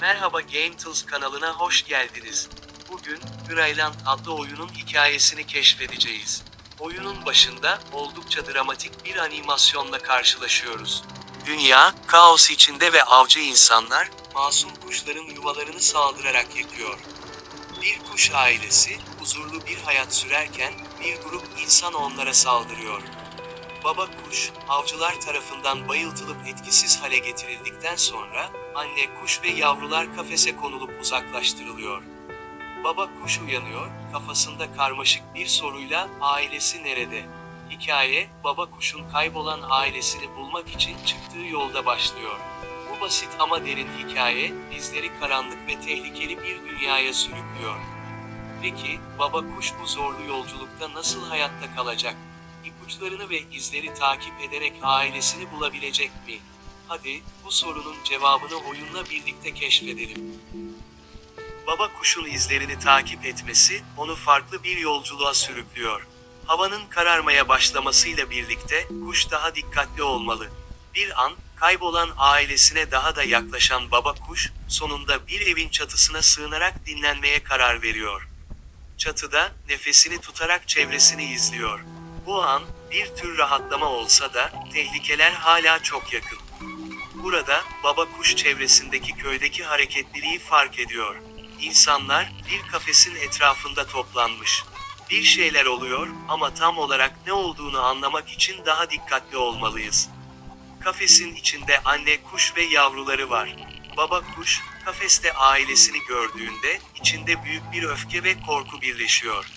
Merhaba Game Tools kanalına hoş geldiniz. Bugün, Greyland adlı oyunun hikayesini keşfedeceğiz. Oyunun başında, oldukça dramatik bir animasyonla karşılaşıyoruz. Dünya, kaos içinde ve avcı insanlar, masum kuşların yuvalarını saldırarak yakıyor. Bir kuş ailesi, huzurlu bir hayat sürerken, bir grup insan onlara saldırıyor. Baba kuş, avcılar tarafından bayıltılıp etkisiz hale getirildikten sonra, anne kuş ve yavrular kafese konulup uzaklaştırılıyor. Baba kuş uyanıyor, kafasında karmaşık bir soruyla ailesi nerede? Hikaye, baba kuşun kaybolan ailesini bulmak için çıktığı yolda başlıyor. Bu basit ama derin hikaye, bizleri karanlık ve tehlikeli bir dünyaya sürüklüyor. Peki, baba kuş bu zorlu yolculukta nasıl hayatta kalacak? İpuçlarını ve izleri takip ederek ailesini bulabilecek mi? Hadi, bu sorunun cevabını oyunla birlikte keşfedelim. Baba kuşun izlerini takip etmesi, onu farklı bir yolculuğa sürüklüyor. Havanın kararmaya başlamasıyla birlikte, kuş daha dikkatli olmalı. Bir an, kaybolan ailesine daha da yaklaşan baba kuş, sonunda bir evin çatısına sığınarak dinlenmeye karar veriyor. Çatıda, nefesini tutarak çevresini izliyor. Bu an, bir tür rahatlama olsa da, tehlikeler hala çok yakın. Burada, baba kuş çevresindeki köydeki hareketliliği fark ediyor. İnsanlar, bir kafesin etrafında toplanmış. Bir şeyler oluyor ama tam olarak ne olduğunu anlamak için daha dikkatli olmalıyız. Kafesin içinde anne kuş ve yavruları var. Baba kuş, kafeste ailesini gördüğünde, içinde büyük bir öfke ve korku birleşiyor.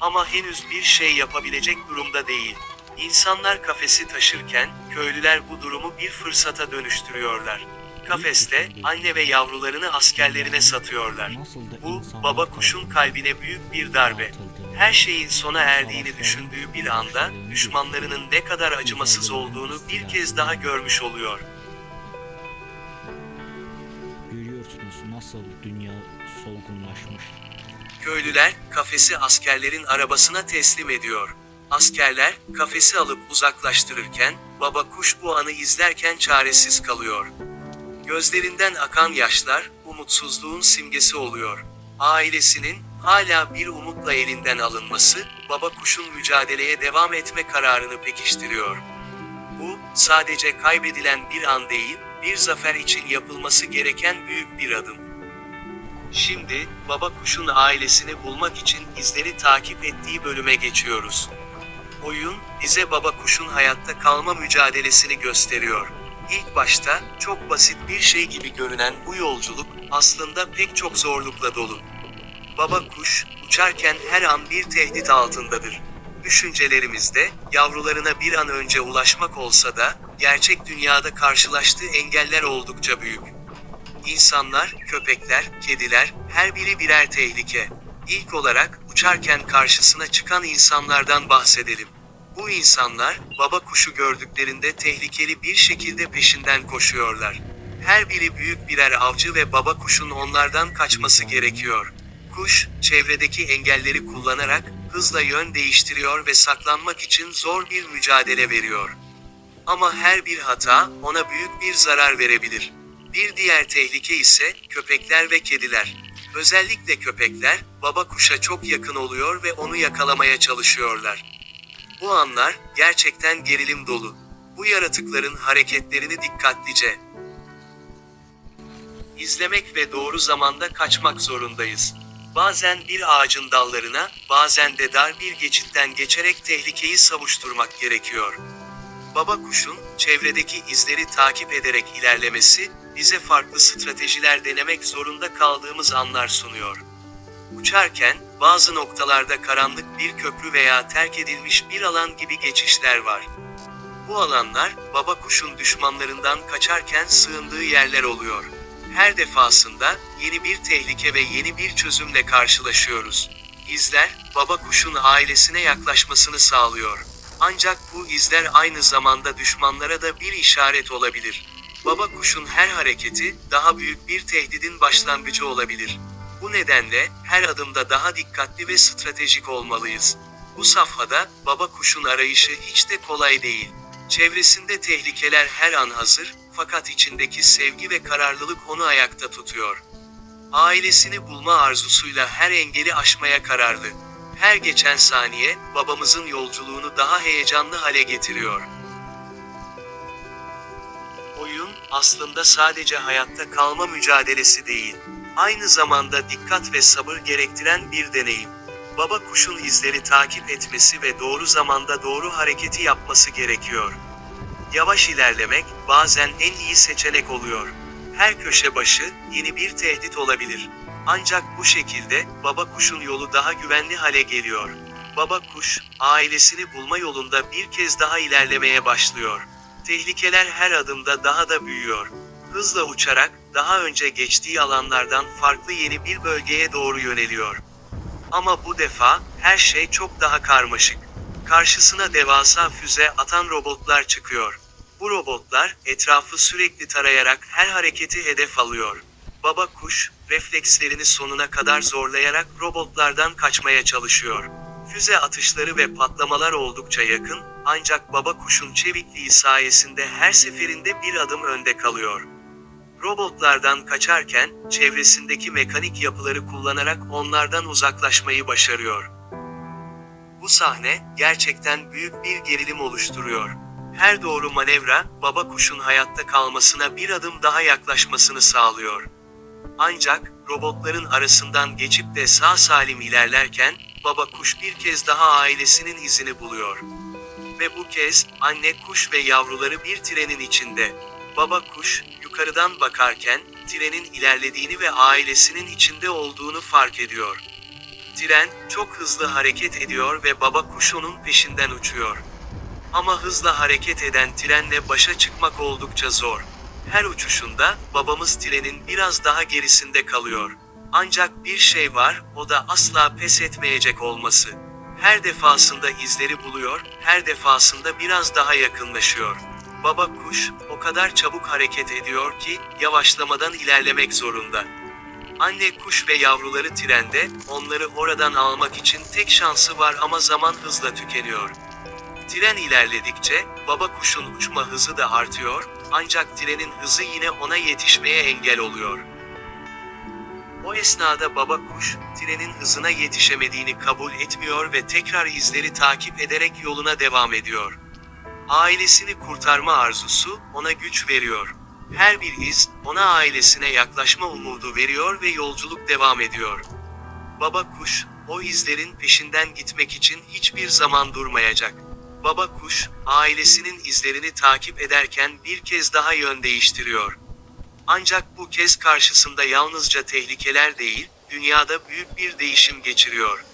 Ama henüz bir şey yapabilecek durumda değil. İnsanlar kafesi taşırken, köylüler bu durumu bir fırsata dönüştürüyorlar. Kafeste, anne ve yavrularını askerlerine satıyorlar. Bu, baba kuşun kalbine büyük bir darbe. Her şeyin sona erdiğini düşündüğü bir anda, düşmanlarının ne kadar acımasız olduğunu bir kez daha görmüş oluyor. Görüyorsunuz nasıl dünya solgunlaşmış. Köylüler, kafesi askerlerin arabasına teslim ediyor. Askerler, kafesi alıp uzaklaştırırken, baba kuş bu anı izlerken çaresiz kalıyor. Gözlerinden akan yaşlar, umutsuzluğun simgesi oluyor. Ailesinin, hala bir umutla elinden alınması, baba kuşun mücadeleye devam etme kararını pekiştiriyor. Bu, sadece kaybedilen bir an değil, bir zafer için yapılması gereken büyük bir adım. Şimdi, baba kuşun ailesini bulmak için izleri takip ettiği bölüme geçiyoruz. Oyun, bize baba kuşun hayatta kalma mücadelesini gösteriyor. İlk başta, çok basit bir şey gibi görünen bu yolculuk, aslında pek çok zorlukla dolu. Baba kuş, uçarken her an bir tehdit altındadır. Düşüncelerimizde, yavrularına bir an önce ulaşmak olsa da, gerçek dünyada karşılaştığı engeller oldukça büyük. İnsanlar, köpekler, kediler, her biri birer tehlike. İlk olarak, uçarken karşısına çıkan insanlardan bahsedelim. Bu insanlar, baba kuşu gördüklerinde tehlikeli bir şekilde peşinden koşuyorlar. Her biri büyük birer avcı ve baba kuşun onlardan kaçması gerekiyor. Kuş, çevredeki engelleri kullanarak, hızla yön değiştiriyor ve saklanmak için zor bir mücadele veriyor. Ama her bir hata, ona büyük bir zarar verebilir. Bir diğer tehlike ise, köpekler ve kediler. Özellikle köpekler, baba kuşa çok yakın oluyor ve onu yakalamaya çalışıyorlar. Bu anlar, gerçekten gerilim dolu. Bu yaratıkların hareketlerini dikkatlice izlemek ve doğru zamanda kaçmak zorundayız. Bazen bir ağacın dallarına, bazen de dar bir geçitten geçerek tehlikeyi savuşturmak gerekiyor. Baba kuşun, çevredeki izleri takip ederek ilerlemesi, bize farklı stratejiler denemek zorunda kaldığımız anlar sunuyor. Uçarken, bazı noktalarda karanlık bir köprü veya terk edilmiş bir alan gibi geçişler var. Bu alanlar, baba kuşun düşmanlarından kaçarken sığındığı yerler oluyor. Her defasında, yeni bir tehlike ve yeni bir çözümle karşılaşıyoruz. İzler, baba kuşun ailesine yaklaşmasını sağlıyor. Ancak bu izler aynı zamanda düşmanlara da bir işaret olabilir. Baba kuşun her hareketi, daha büyük bir tehdidin başlangıcı olabilir. Bu nedenle, her adımda daha dikkatli ve stratejik olmalıyız. Bu safhada, baba kuşun arayışı hiç de kolay değil. Çevresinde tehlikeler her an hazır, fakat içindeki sevgi ve kararlılık onu ayakta tutuyor. Ailesini bulma arzusuyla her engeli aşmaya kararlı. Her geçen saniye, babamızın yolculuğunu daha heyecanlı hale getiriyor. Oyun, aslında sadece hayatta kalma mücadelesi değil. Aynı zamanda dikkat ve sabır gerektiren bir deneyim. Baba kuşun izleri takip etmesi ve doğru zamanda doğru hareketi yapması gerekiyor. Yavaş ilerlemek, bazen en iyi seçenek oluyor. Her köşe başı, yeni bir tehdit olabilir. Ancak bu şekilde, baba kuşun yolu daha güvenli hale geliyor. Baba kuş, ailesini bulma yolunda bir kez daha ilerlemeye başlıyor. Tehlikeler her adımda daha da büyüyor. Hızla uçarak, daha önce geçtiği alanlardan farklı yeni bir bölgeye doğru yöneliyor. Ama bu defa, her şey çok daha karmaşık. Karşısına devasa füze atan robotlar çıkıyor. Bu robotlar, etrafı sürekli tarayarak her hareketi hedef alıyor. Baba kuş, reflekslerini sonuna kadar zorlayarak robotlardan kaçmaya çalışıyor. Füze atışları ve patlamalar oldukça yakın, ancak baba kuşun çevikliği sayesinde her seferinde bir adım önde kalıyor. Robotlardan kaçarken, çevresindeki mekanik yapıları kullanarak onlardan uzaklaşmayı başarıyor. Bu sahne, gerçekten büyük bir gerilim oluşturuyor. Her doğru manevra, baba kuşun hayatta kalmasına bir adım daha yaklaşmasını sağlıyor. Ancak, robotların arasından geçip de sağ salim ilerlerken, baba kuş bir kez daha ailesinin izini buluyor. Ve bu kez, anne kuş ve yavruları bir trenin içinde. Baba kuş, yukarıdan bakarken, trenin ilerlediğini ve ailesinin içinde olduğunu fark ediyor. Tren, çok hızlı hareket ediyor ve baba kuş onun peşinden uçuyor. Ama hızla hareket eden trenle başa çıkmak oldukça zor. Her uçuşunda, babamız trenin biraz daha gerisinde kalıyor. Ancak bir şey var, o da asla pes etmeyecek olması. Her defasında izleri buluyor, her defasında biraz daha yakınlaşıyor. Baba kuş, o kadar çabuk hareket ediyor ki, yavaşlamadan ilerlemek zorunda. Anne kuş ve yavruları trende, onları oradan almak için tek şansı var ama zaman hızla tükeniyor. Tren ilerledikçe, baba kuşun uçma hızı da artıyor, ancak trenin hızı yine ona yetişmeye engel oluyor. O esnada baba kuş, trenin hızına yetişemediğini kabul etmiyor ve tekrar izleri takip ederek yoluna devam ediyor. Ailesini kurtarma arzusu, ona güç veriyor. Her bir iz, ona ailesine yaklaşma umudu veriyor ve yolculuk devam ediyor. Baba kuş, o izlerin peşinden gitmek için hiçbir zaman durmayacak. Baba kuş, ailesinin izlerini takip ederken bir kez daha yön değiştiriyor. Ancak bu kez karşısında yalnızca tehlikeler değil, dünyada büyük bir değişim geçiriyor.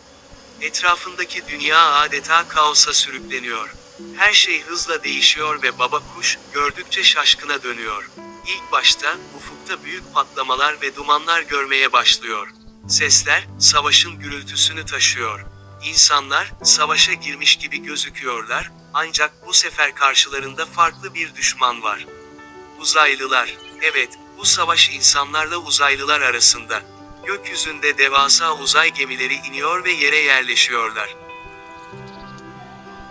Etrafındaki dünya adeta kaosa sürükleniyor. Her şey hızla değişiyor ve baba kuş, gördükçe şaşkına dönüyor. İlk başta, ufukta büyük patlamalar ve dumanlar görmeye başlıyor. Sesler, savaşın gürültüsünü taşıyor. İnsanlar, savaşa girmiş gibi gözüküyorlar, ancak bu sefer karşılarında farklı bir düşman var. Uzaylılar. Evet, bu savaş insanlarla uzaylılar arasında. Gökyüzünde devasa uzay gemileri iniyor ve yere yerleşiyorlar.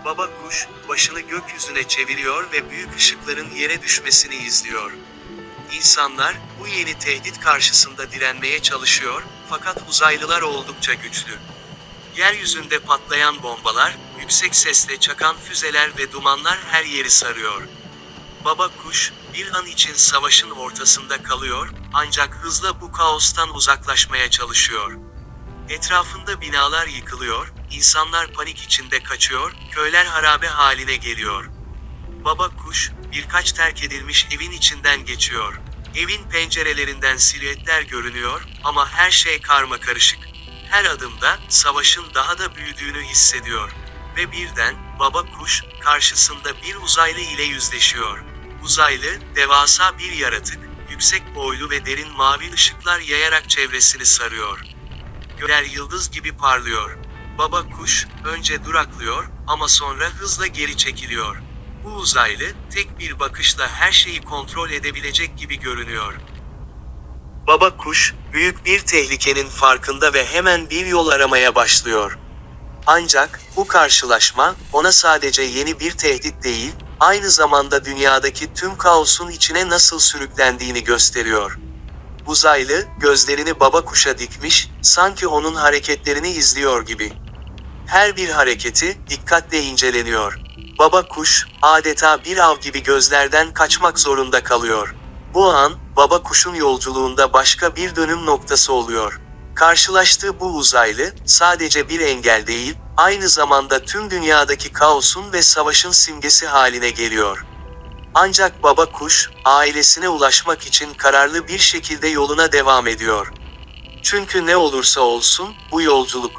Baba kuş, başını gökyüzüne çeviriyor ve büyük ışıkların yere düşmesini izliyor. İnsanlar, bu yeni tehdit karşısında direnmeye çalışıyor, fakat uzaylılar oldukça güçlü. Yeryüzünde patlayan bombalar, yüksek sesle çakan füzeler ve dumanlar her yeri sarıyor. Baba kuş, bir an için savaşın ortasında kalıyor, ancak hızla bu kaostan uzaklaşmaya çalışıyor. Etrafında binalar yıkılıyor, insanlar panik içinde kaçıyor, köyler harabe haline geliyor. Baba kuş, birkaç terk edilmiş evin içinden geçiyor. Evin pencerelerinden silüetler görünüyor ama her şey karma karışık. Her adımda savaşın daha da büyüdüğünü hissediyor. Ve birden baba kuş karşısında bir uzaylı ile yüzleşiyor. Uzaylı, devasa bir yaratık, yüksek boylu ve derin mavi ışıklar yayarak çevresini sarıyor. Göler yıldız gibi parlıyor. Baba kuş önce duraklıyor ama sonra hızla geri çekiliyor. Bu uzaylı tek bir bakışla her şeyi kontrol edebilecek gibi görünüyor. Baba kuş büyük bir tehlikenin farkında ve hemen bir yol aramaya başlıyor. Ancak bu karşılaşma ona sadece yeni bir tehdit değil, aynı zamanda dünyadaki tüm kaosun içine nasıl sürüklendiğini gösteriyor. Uzaylı, gözlerini baba kuşa dikmiş, sanki onun hareketlerini izliyor gibi. Her bir hareketi dikkatle inceleniyor. Baba kuş adeta bir av gibi gözlerden kaçmak zorunda kalıyor. Bu an baba kuşun yolculuğunda başka bir dönüm noktası oluyor. Karşılaştığı bu uzaylı sadece bir engel değil, aynı zamanda tüm dünyadaki kaosun ve savaşın simgesi haline geliyor. Ancak baba kuş ailesine ulaşmak için kararlı bir şekilde yoluna devam ediyor. Çünkü ne olursa olsun bu yolculuk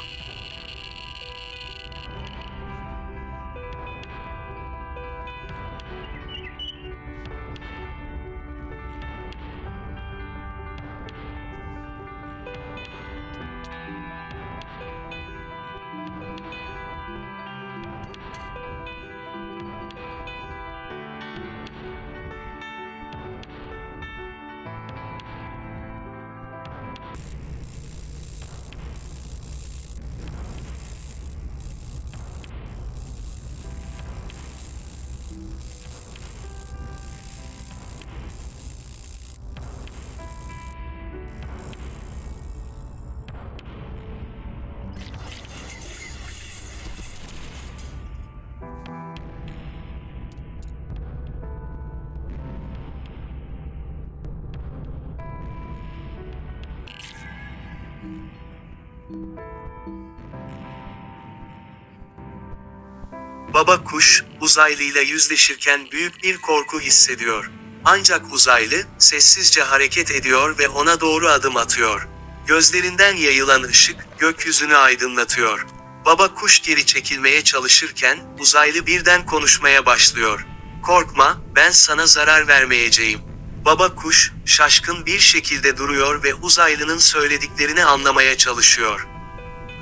Baba kuş, uzaylıyla yüzleşirken büyük bir korku hissediyor. Ancak uzaylı, sessizce hareket ediyor ve ona doğru adım atıyor. Gözlerinden yayılan ışık, gökyüzünü aydınlatıyor. Baba kuş geri çekilmeye çalışırken, uzaylı birden konuşmaya başlıyor. Korkma, ben sana zarar vermeyeceğim. Baba kuş, şaşkın bir şekilde duruyor ve uzaylının söylediklerini anlamaya çalışıyor.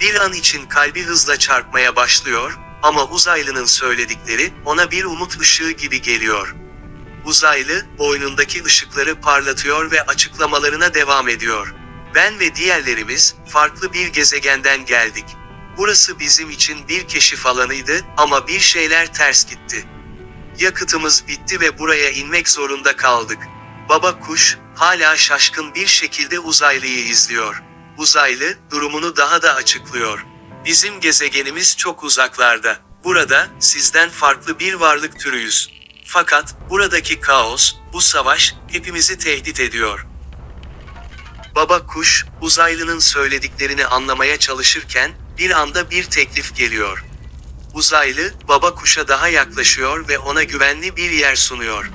Bir an için kalbi hızla çarpmaya başlıyor, ama uzaylının söyledikleri ona bir umut ışığı gibi geliyor. Uzaylı, boynundaki ışıkları parlatıyor ve açıklamalarına devam ediyor. Ben ve diğerlerimiz, farklı bir gezegenden geldik. Burası bizim için bir keşif alanıydı ama bir şeyler ters gitti. Yakıtımız bitti ve buraya inmek zorunda kaldık. Baba kuş, hala şaşkın bir şekilde uzaylıyı izliyor. Uzaylı, durumunu daha da açıklıyor. Bizim gezegenimiz çok uzaklarda. Burada, sizden farklı bir varlık türüyüz. Fakat, buradaki kaos, bu savaş, hepimizi tehdit ediyor. Baba kuş, uzaylının söylediklerini anlamaya çalışırken, bir anda bir teklif geliyor. Uzaylı, baba kuşa daha yaklaşıyor ve ona güvenli bir yer sunuyor.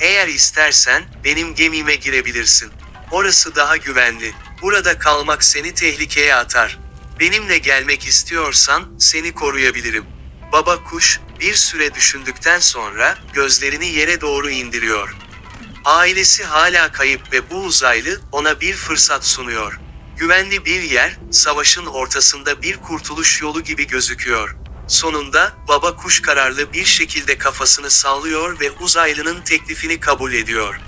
Eğer istersen, benim gemime girebilirsin. Orası daha güvenli. Burada kalmak seni tehlikeye atar. Benimle gelmek istiyorsan, seni koruyabilirim. Baba kuş, bir süre düşündükten sonra, gözlerini yere doğru indiriyor. Ailesi hala kayıp ve bu uzaylı, ona bir fırsat sunuyor. Güvenli bir yer, savaşın ortasında bir kurtuluş yolu gibi gözüküyor. Sonunda, baba kuş kararlı bir şekilde kafasını sallıyor ve uzaylının teklifini kabul ediyor.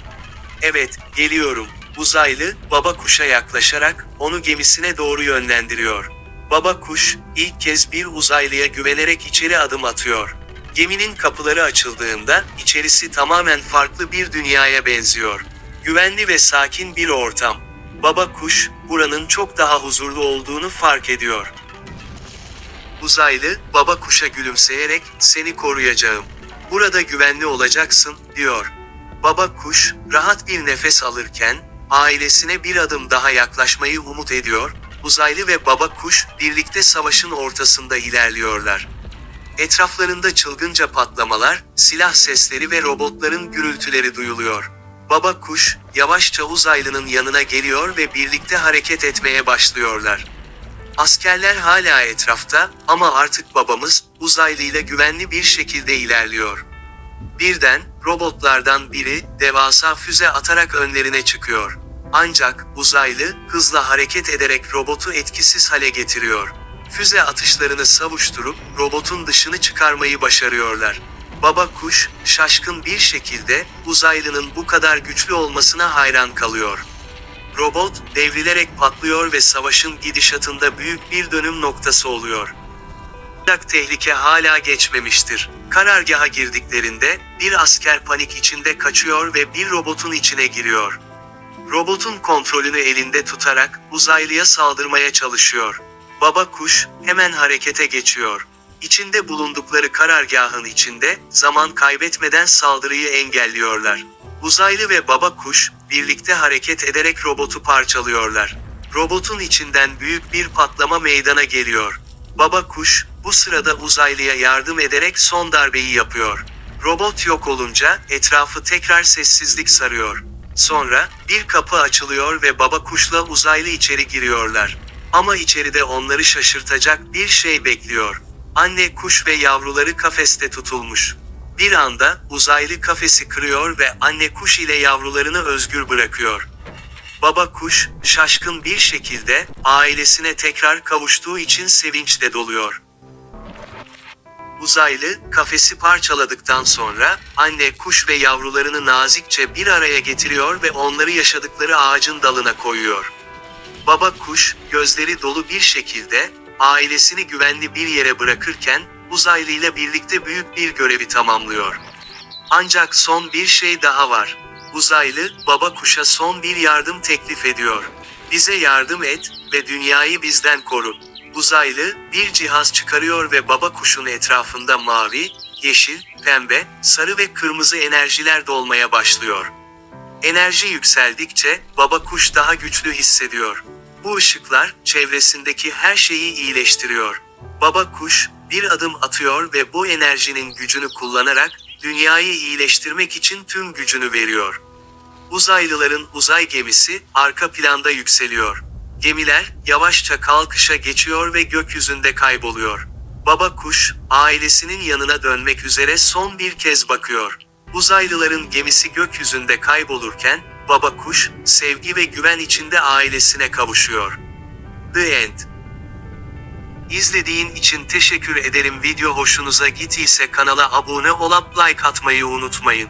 Evet, geliyorum. Uzaylı, baba kuşa yaklaşarak, onu gemisine doğru yönlendiriyor. Baba kuş, ilk kez bir uzaylıya güvenerek içeri adım atıyor. Geminin kapıları açıldığında, içerisi tamamen farklı bir dünyaya benziyor. Güvenli ve sakin bir ortam. Baba kuş, buranın çok daha huzurlu olduğunu fark ediyor. Uzaylı, baba kuşa gülümseyerek, seni koruyacağım. Burada güvenli olacaksın, diyor. Baba kuş, rahat bir nefes alırken, ailesine bir adım daha yaklaşmayı umut ediyor, uzaylı ve baba kuş, birlikte savaşın ortasında ilerliyorlar. Etraflarında çılgınca patlamalar, silah sesleri ve robotların gürültüleri duyuluyor. Baba kuş, yavaşça uzaylının yanına geliyor ve birlikte hareket etmeye başlıyorlar. Askerler hala etrafta ama artık babamız uzaylıyla güvenli bir şekilde ilerliyor. Birden robotlardan biri devasa füze atarak önlerine çıkıyor. Ancak uzaylı hızla hareket ederek robotu etkisiz hale getiriyor. Füze atışlarını savuşturup robotun dışını çıkarmayı başarıyorlar. Baba kuş şaşkın bir şekilde uzaylının bu kadar güçlü olmasına hayran kalıyor. Robot devrilerek patlıyor ve savaşın gidişatında büyük bir dönüm noktası oluyor. Ancak tehlike hala geçmemiştir. Karargaha girdiklerinde bir asker panik içinde kaçıyor ve bir robotun içine giriyor. Robotun kontrolünü elinde tutarak uzaylıya saldırmaya çalışıyor. Baba kuş hemen harekete geçiyor. İçinde bulundukları karargahın içinde zaman kaybetmeden saldırıyı engelliyorlar. Uzaylı ve baba kuş birlikte hareket ederek robotu parçalıyorlar. Robotun içinden büyük bir patlama meydana geliyor. Baba kuş bu sırada uzaylıya yardım ederek son darbeyi yapıyor. Robot yok olunca etrafı tekrar sessizlik sarıyor. Sonra bir kapı açılıyor ve baba kuşla uzaylı içeri giriyorlar. Ama içeride onları şaşırtacak bir şey bekliyor. Anne kuş ve yavruları kafeste tutulmuş. Bir anda uzaylı kafesi kırıyor ve anne kuş ile yavrularını özgür bırakıyor. Baba kuş şaşkın bir şekilde ailesine tekrar kavuştuğu için sevinçle doluyor. Uzaylı, kafesi parçaladıktan sonra, anne kuş ve yavrularını nazikçe bir araya getiriyor ve onları yaşadıkları ağacın dalına koyuyor. Baba kuş, gözleri dolu bir şekilde, ailesini güvenli bir yere bırakırken, uzaylıyla birlikte büyük bir görevi tamamlıyor. Ancak son bir şey daha var. Uzaylı, baba kuşa son bir yardım teklif ediyor. Bize yardım et ve dünyayı bizden koru. Uzaylı, bir cihaz çıkarıyor ve baba kuşun etrafında mavi, yeşil, pembe, sarı ve kırmızı enerjiler dolmaya başlıyor. Enerji yükseldikçe, baba kuş daha güçlü hissediyor. Bu ışıklar, çevresindeki her şeyi iyileştiriyor. Baba kuş, bir adım atıyor ve bu enerjinin gücünü kullanarak, dünyayı iyileştirmek için tüm gücünü veriyor. Uzaylıların uzay gemisi arka planda yükseliyor. Gemiler yavaşça kalkışa geçiyor ve gökyüzünde kayboluyor. Baba kuş ailesinin yanına dönmek üzere son bir kez bakıyor. Uzaylıların gemisi gökyüzünde kaybolurken baba kuş sevgi ve güven içinde ailesine kavuşuyor. The End İzlediğin için teşekkür ederim. Video hoşunuza gittiyse kanala abone olup like atmayı unutmayın.